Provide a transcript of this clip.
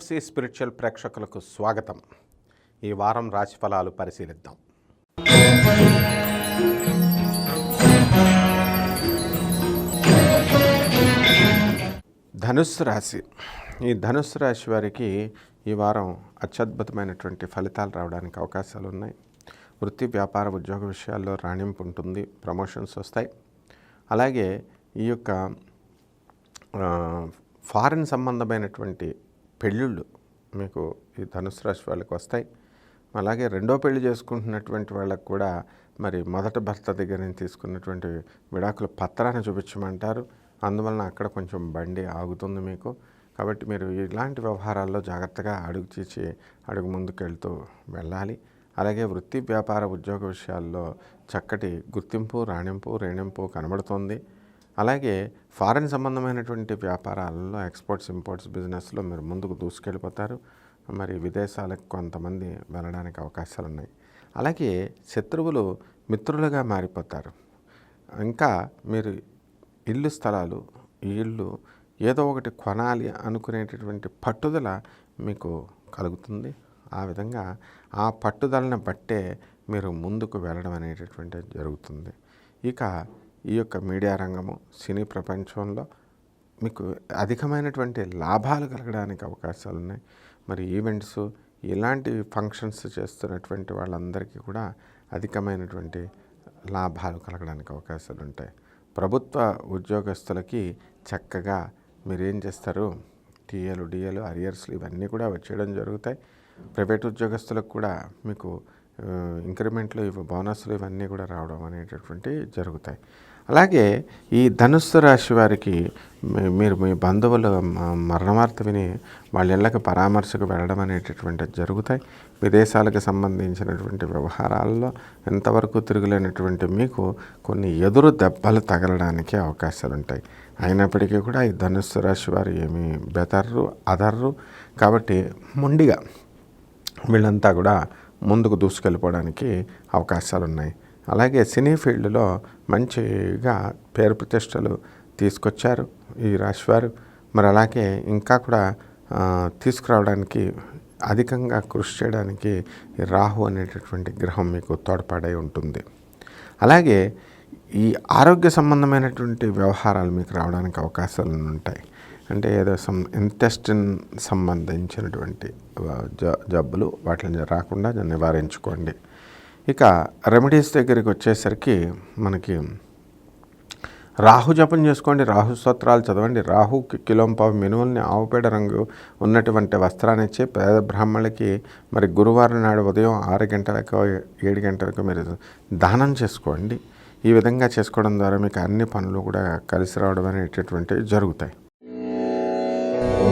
SSC spiritual ప్రేక్షకులకు స్వాగతం. ఈ వారం రాశి ఫలాలు పరిశీలిద్దాం. ధనుస్సు రాశి. ఈ ధనుస్సు రాశి వారికి ఈ వారం అత్యద్భుతమైనటువంటి ఫలితాలు రావడానికి అవకాశాలు ఉన్నాయి. వృత్తి వ్యాపార ఉద్యోగ విషయాల్లో రాణింపు ఉంటుంది ప్రమోషన్స్ వస్తాయి. అలాగే ఈ యొక్క ఫారిన్ సంబంధమైనటువంటి పెళ్ళిళ్ళు మీకు ఈ ధనుసు రాశి వాళ్ళకి వస్తాయి. అలాగే రెండో పెళ్ళి చేసుకుంటున్నటువంటి వాళ్ళకు కూడా మరి మొదట భర్త దగ్గర నుంచి తీసుకున్నటువంటి విడాకుల పత్రాన్ని చూపించమంటారు. అందువలన అక్కడ కొంచెం బండి ఆగుతుంది మీకు. కాబట్టి మీరు ఇలాంటి వ్యవహారాల్లో జాగ్రత్తగా అడుగు తీసి అడుగు ముందుకెళ్తూ వెళ్ళాలి. అలాగే వృత్తి వ్యాపార ఉద్యోగ విషయాల్లో చక్కటి గుర్తింపు రాణింపు రేణింపు కనబడుతుంది. అలాగే ఫారెన్ సంబంధమైనటువంటి వ్యాపారాలలో ఎక్స్పోర్ట్స్ ఇంపోర్ట్స్ బిజినెస్లో మీరు ముందుకు దూసుకెళ్ళిపోతారు. మరి విదేశాలకు కొంతమంది వెళ్ళడానికి అవకాశాలు ఉన్నాయి అలాగే శత్రువులు మిత్రులుగా మారిపోతారు. ఇంకా మీరు ఇల్లు స్థలాలు ఈ ఇల్లు ఏదో ఒకటి కొనాలి అనుకునేటటువంటి పట్టుదల మీకు కలుగుతుంది. ఆ విధంగా ఆ పట్టుదలను బట్టే మీరు ముందుకు వెళ్ళడం అనేటటువంటి జరుగుతుంది. ఇక ఈ యొక్క మీడియా రంగము సినీ ప్రపంచంలో మీకు అధికమైనటువంటి లాభాలు కలగడానికి అవకాశాలు ఉన్నాయి మరి ఈవెంట్స్ ఇలాంటి ఫంక్షన్స్ చేస్తున్నటువంటి వాళ్ళందరికీ కూడా అధికమైనటువంటి లాభాలు కలగడానికి అవకాశాలు ఉంటాయి ప్రభుత్వ ఉద్యోగస్తులకి చక్కగా మీరేం చేస్తారు? టీఏలు డిఏలు అరియర్స్లు ఇవన్నీ కూడా వచ్చేయడం జరుగుతాయి. ప్రైవేట్ ఉద్యోగస్తులకు కూడా మీకు ఇంక్రిమెంట్లు ఇవి బోనస్లు ఇవన్నీ కూడా రావడం అనేటటువంటి జరుగుతాయి. అలాగే ఈ ధనుస్సు రాశి వారికి మీరు మీ బంధువులు మరణవార్త విని వాళ్ళ ఇళ్ళకి పరామర్శకు వెళ్ళడం అనేటటువంటిది జరుగుతాయి. విదేశాలకు సంబంధించినటువంటి వ్యవహారాల్లో ఎంతవరకు తిరుగులేనటువంటి మీకు కొన్ని ఎదురు దెబ్బలు తగలడానికి అవకాశాలు ఉంటాయి. అయినప్పటికీ కూడా ఈ ధనుస్సు రాశి వారు ఏమీ బెదర్రు అదర్రు కాబట్టి మొండిగా వీళ్ళంతా కూడా ముందుకు దూసుకెళ్ళిపోవడానికి అవకాశాలు ఉన్నాయి అలాగే సినీ ఫీల్డ్లో మంచిగా పేరు ప్రతిష్టలు తీసుకొచ్చారు ఈ రాశివారు మరి అలాగే ఇంకా కూడా తీసుకురావడానికి అధికంగా కృషి చేయడానికి రాహు అనేటటువంటి గ్రహం మీకు తోడ్పడై ఉంటుంది. అలాగే ఈ ఆరోగ్య సంబంధమైనటువంటి వ్యవహారాలు మీకు రావడానికి అవకాశాలు ఉంటాయి అంటే ఏదో సం ఇంటెస్టిన్ సంబంధించినటువంటి జ జబ్బులు వాటిని రాకుండా నివారించుకోండి. ఇక రెమెడీస్ దగ్గరికి వచ్చేసరికి మనకి రాహు జపం చేసుకోండి రాహు స్తోత్రాలు చదవండి రాహుకి కిలోంపావు మినుముల్ని ఆవుపేడ రంగు ఉన్నటువంటి వస్త్రాన్ని ఇచ్చి పేద బ్రాహ్మణులకి మరి గురువారం నాడు ఉదయం ఆరు గంటలకు ఏడు గంటలకు మీరు దానం చేసుకోండి. ఈ విధంగా చేసుకోవడం ద్వారా మీకు అన్ని పనులు కూడా కలిసి రావడం అనేటటువంటివి జరుగుతాయి. Bye.